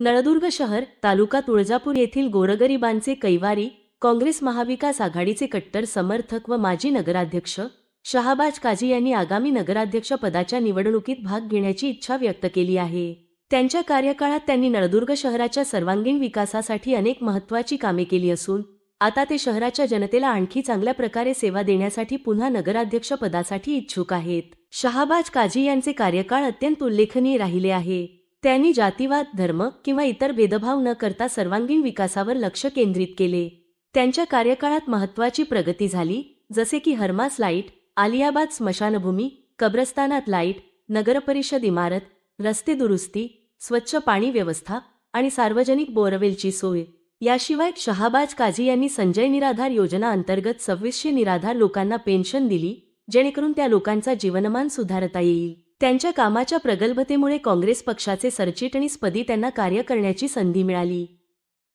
नळदुर्ग शहर तालुका तुळजापूर येथील गोरगरिबांचे कैवारी काँग्रेस महाविकास आघाडीचे कट्टर समर्थक व माजी नगराध्यक्ष शहाबाज काझी यांनी आगामी नगराध्यक्ष पदाच्या निवडणुकीत भाग घेण्याची इच्छा व्यक्त केली आहे. त्यांच्या कार्यकाळात त्यांनी नळदुर्ग शहराच्या सर्वांगीण विकासासाठी अनेक महत्त्वाची कामे केली असून आता ते शहराच्या जनतेला आणखी चांगल्या प्रकारे सेवा देण्यासाठी पुन्हा नगराध्यक्ष पदासाठी इच्छुक आहेत. शहाबाज काझी यांचे कार्यकाळ अत्यंत उल्लेखनीय राहिले आहे. त्यांनी जातीवाद धर्म किंवा इतर भेदभाव न करता सर्वांगीण विकासावर लक्ष केंद्रित केले. त्यांच्या कार्यकाळात महत्त्वाची प्रगती झाली जसे की हरमास लाइट आलियाबाद स्मशानभूमी कब्रस्तानात लाइट नगरपरिषद इमारत रस्ते दुरुस्ती स्वच्छ पाणी व्यवस्था आणि सार्वजनिक बोरवेलची सोय. याशिवाय शहाबाज काझी यांनी संजय निराधार योजना अंतर्गत सव्वीसशे निराधार लोकांना पेन्शन दिली जेणेकरून त्या लोकांचा जीवनमान सुधारता येईल. त्यांच्या कामाच्या प्रगल्भतेमुळे काँग्रेस पक्षाचे सरचिटणीसपदी त्यांना कार्य करण्याची संधी मिळाली.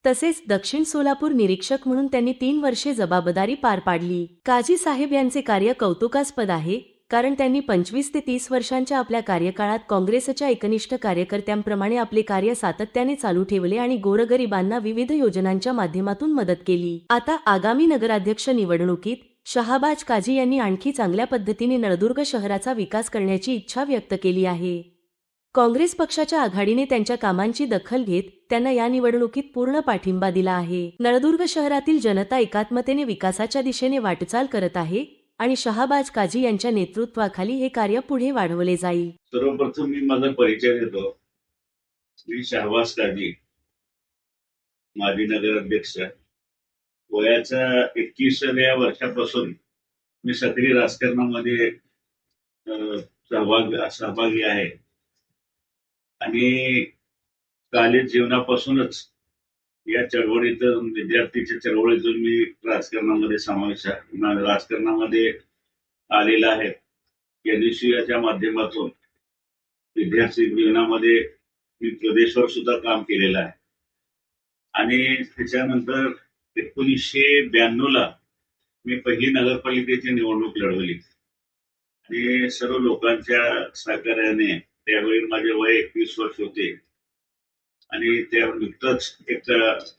तसेच दक्षिण सोलापूर निरीक्षक म्हणून त्यांनी तीन वर्षे जबाबदारी पार पाडली. काजी साहेब यांचे कार्य कौतुकास्पद आहे कारण त्यांनी पंचवीस ते तीस वर्षांच्या आपल्या कार्यकाळात काँग्रेसच्या एकनिष्ठ कार्यकर्त्यांप्रमाणे आपले कार्य सातत्याने चालू ठेवले आणि गोरगरिबांना विविध योजनांच्या माध्यमातून मदत केली. आता आगामी नगराध्यक्ष निवडणुकीत शहाबाज काझी यांनी आणखी चांगल्या पद्धतीने नळदुर्ग शहराचा विकास करण्याची इच्छा व्यक्त केली आहे. काँग्रेस पक्षाच्या आघाडीने त्यांच्या कामांची दखल घेत त्यांना या निवडणुकीत पूर्ण पाठिंबा दिला आहे. नळदुर्ग शहरातील जनता एकात्मतेने विकासाच्या दिशेने वाटचाल करत आहे आणि शहाबाज काझी यांच्या नेतृत्वाखाली हे कार्य पुढे वाढवले जाईल. सर्वप्रथम मी माझा परिचय देतो. मी शहाबाज काझी माजी नगराध्यक्ष. वयाच्या एकतीसव्या वर्षापासून मी सक्रिय राजकारणामध्ये सहभाग सहभागी आहे. आणि कॉलेज जीवनापासूनच या चळवळीतून विद्यार्थीच्या चळवळीतून मी राजकारणामध्ये समावेश आहे. राजकारणामध्ये आलेला आहे. एनएसयूच्या माध्यमातून विद्यार्थी जीवनामध्ये मी प्रदेशवर सुद्धा काम केलेलं आहे. आणि त्याच्यानंतर एकोणीसशे ब्याण्णवला मी पहिली नगरपालिकेची निवडणूक लढवली. आणि सर्व लोकांच्या सहकार्याने त्यावेळी माझे वय एकवीस वर्ष होते. आणि त्या नुकतंच एक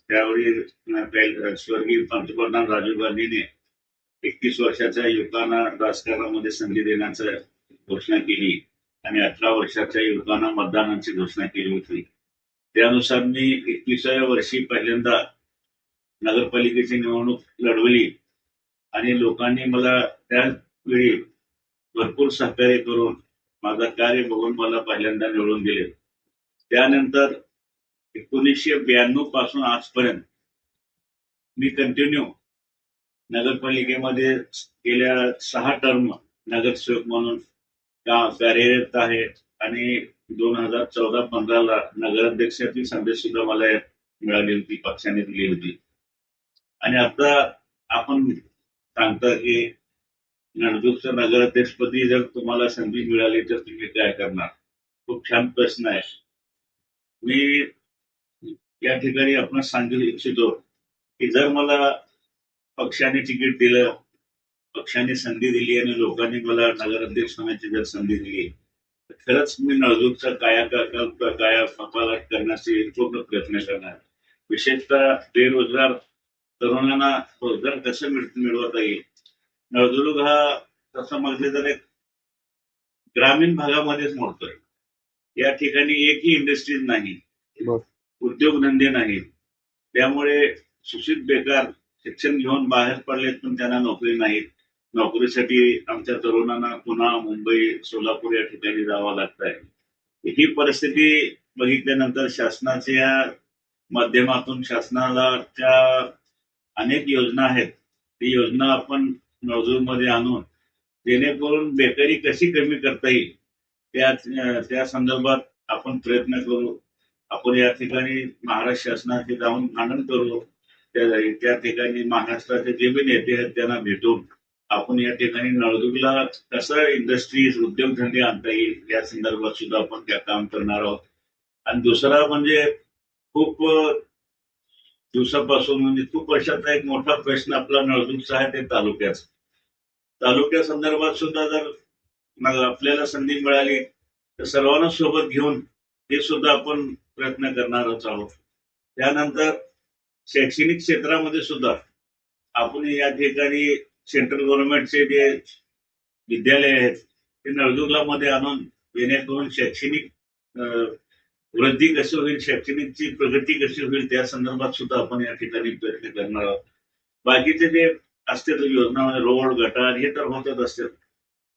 त्यावेळी स्वर्गीय पंतप्रधान राजीव गांधीने एकतीस वर्षाच्या युवकांना राजकारणामध्ये संधी देण्याचं घोषणा केली आणि अठरा वर्षाच्या युवकांना मतदानाची घोषणा केली होती. त्यानुसार मी एकविसाव्या वर्षी पहिल्यांदा नगरपालिकेची निवडणूक लढवली. आणि लोकांनी मला त्यावेळी भरपूर सहकार्य करून माझं कार्य बघून मला पहिल्यांदा निवडून दिले. त्यानंतर एकोणीसशे ब्याण्णवपासून आजपर्यंत मी कंटिन्यू नगरपालिकेमध्ये गेल्या सहा टर्म नगरसेवक म्हणून का कार्यरत आहे आणि दोन हजार चौदा पंधराला नगराध्यक्षाची संधी सुद्धा मला मिळाली होती पक्षाने दिली होती. आणि आता आपण सांगता की नळदुर्गच्या नगराध्यक्षपदी जर तुम्हाला संधी मिळाली तर तुम्ही काय करणार? खूप छान प्रश्न आहे. मी या ठिकाणी आपण सांगू इच्छितो की जर मला पक्षाने तिकीट दिलं पक्षाने संधी दिली आणि लोकांनी मला नगराध्यक्ष होण्याची जर संधी दिली तर खरंच मी नळदुर्गचा काया काया कपाला करण्याचे पूर्ण प्रयत्न करणार. विशेषतः बेरोजगार तरुणांना रोजगार कसं मिळ मिळवता येईल. नळदुर्ग हा तसं म्हटलं तर एक ग्रामीण भागामध्येच मोडतोय. या ठिकाणी एकही इंडस्ट्रीज नाही. उद्योगधंदे नाहीत त्यामुळे सुशिक्षित बेकार शिक्षण घेऊन बाहेर पडलेत पण त्यांना नोकरी नाहीत. नोकरीसाठी आमच्या तरुणांना पुन्हा मुंबई सोलापूर या ठिकाणी जावं लागत आहे ही परिस्थिती बघितल्यानंतर शासनाच्या माध्यमातून शासनाच्या अनेक योजना आहेत. ती योजना आपण मध्ये आणून जेणेकरून बेकारी कशी कमी करता येईल त्या त्या संदर्भात आपण प्रयत्न करू. आपण या ठिकाणी महाराष्ट्र शासनाचे जाऊन मांडण करू. त्या त्या ठिकाणी महाराष्ट्राचे जे बी नेते आहेत त्यांना भेटून आपण या ठिकाणी नळदुर्गला कसं इंडस्ट्रीज उद्योगधंदे आणता येईल या संदर्भात सुद्धा आपण त्या काम करणार आहोत. आणि दुसरा म्हणजे खूप दिवसापासून म्हणजे खूप वर्षाचा एक मोठा प्रश्न आपला नळदुर्गचा आहे ते तालुक्याचा. तालुक्या संदर्भात सुद्धा जर आपल्याला संधी मिळाली तर सर्वांना सोबत घेऊन हे सुद्धा आपण प्रयत्न करणारच आहोत. त्यानंतर शैक्षणिक क्षेत्रामध्ये सुद्धा आपण या ठिकाणी सेंट्रल गव्हर्नमेंटचे जे विद्यालय आहेत ते नळदुर्गला मध्ये आणून जेणेकरून शैक्षणिक वृद्धी कशी होईल शैक्षणिकची प्रगती कशी होईल त्या संदर्भात सुद्धा आपण या ठिकाणी प्रयत्न करणार आहोत. बाकीचे जे असतात योजना रोड गटार हे तर होतच असतात.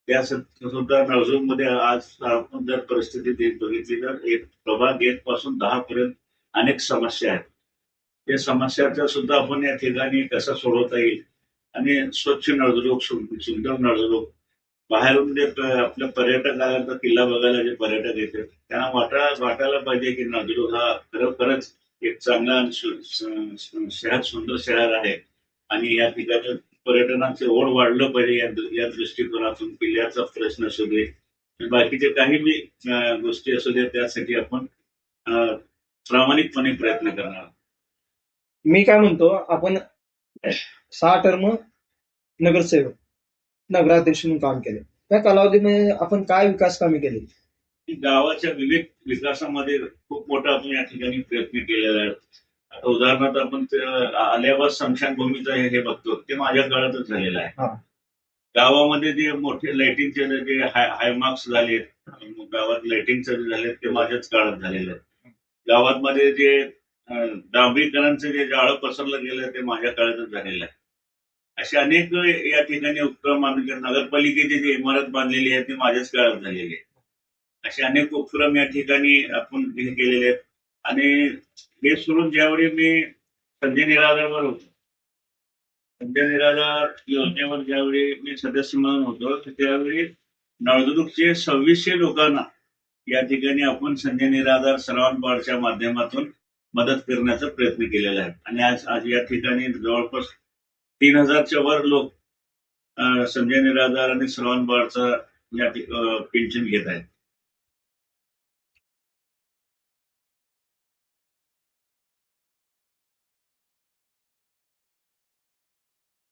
त्या सुद्धा सुद्धा नळदुर्गमध्ये आज आपण जर परिस्थिती बघितली तर एक प्रभाग एक पासून दहा पर्यंत अनेक समस्या आहेत. त्या समस्याचा सुद्धा आपण या ठिकाणी कसा सोडवता येईल? आणि स्वच्छ नळदुर्ग सुंदर नळदुर्ग बाहेरून जे आपल्या पर्यटक आला तर किल्ला बघायला जे पर्यटक येते त्यांना वाटा वाटायला पाहिजे की नळदुर्ग हा खरोखरच एक चांगला शहर सुंदर शहर आहे. आणि या ठिकाणी पर्यटनाचे ओढ वाढलं पाहिजे या दृष्टिकोनातून किल्ल्याचा प्रश्न असू दे. बाकीचे काही बी गोष्टी असू दे त्यासाठी आपण प्रामाणिकपणे प्रयत्न करणार मी काय म्हणतो आपण सहा टर्म नगरसेवक. नगराध्यक्ष म्हणून काम केले. त्या कालावधीमध्ये आपण काय विकास कामे केली? की गावाच्या विवेक विकासामध्ये खूप मोठा आपण या ठिकाणी प्रयत्न केलेला आहे. आता उदाहरणार्थ आपण अलियाबाद स्मशानभूमीचं हे बघतो ते माझ्या काळातच झालेलं आहे. गावामध्ये जे मोठे लाइटिंगचे जे हाय हायमार्क्स झाले गावात लाइटिंगचे जे झाले ते माझ्याच काळात झालेले आहेत. गावात मध्ये जे अं, डांबरीकरांचं जे जाळं पसरलं गेलं ते माझ्या काळातच झालेलं आहे. असे अनेक या ठिकाणी उपक्रम आम्ही नगरपालिकेची जी इमारत बांधलेली आहे ती माझ्याच काळात झालेली आहे असे अनेक उपक्रम या ठिकाणी आपण हे केलेले आहेत. आणि हे सोडून ज्यावेळी मी संजय निराधारवर होतो संजय निराधार योजनेवर ज्यावेळी मी सदस्य म्हणून होतो त्यावेळी नळदुर्गचे सव्वीसशे लोकांना या ठिकाणी आपण संजय निराधार सरावन माध्यमातून मदत करण्याचा प्रयत्न केलेला आहे. आणि आज आज या ठिकाणी जवळपास तीन हजारच्या वर लोक संजय निराधार आणि श्रवण बाळचा या ठिक- पेन्शन घेत आहेत.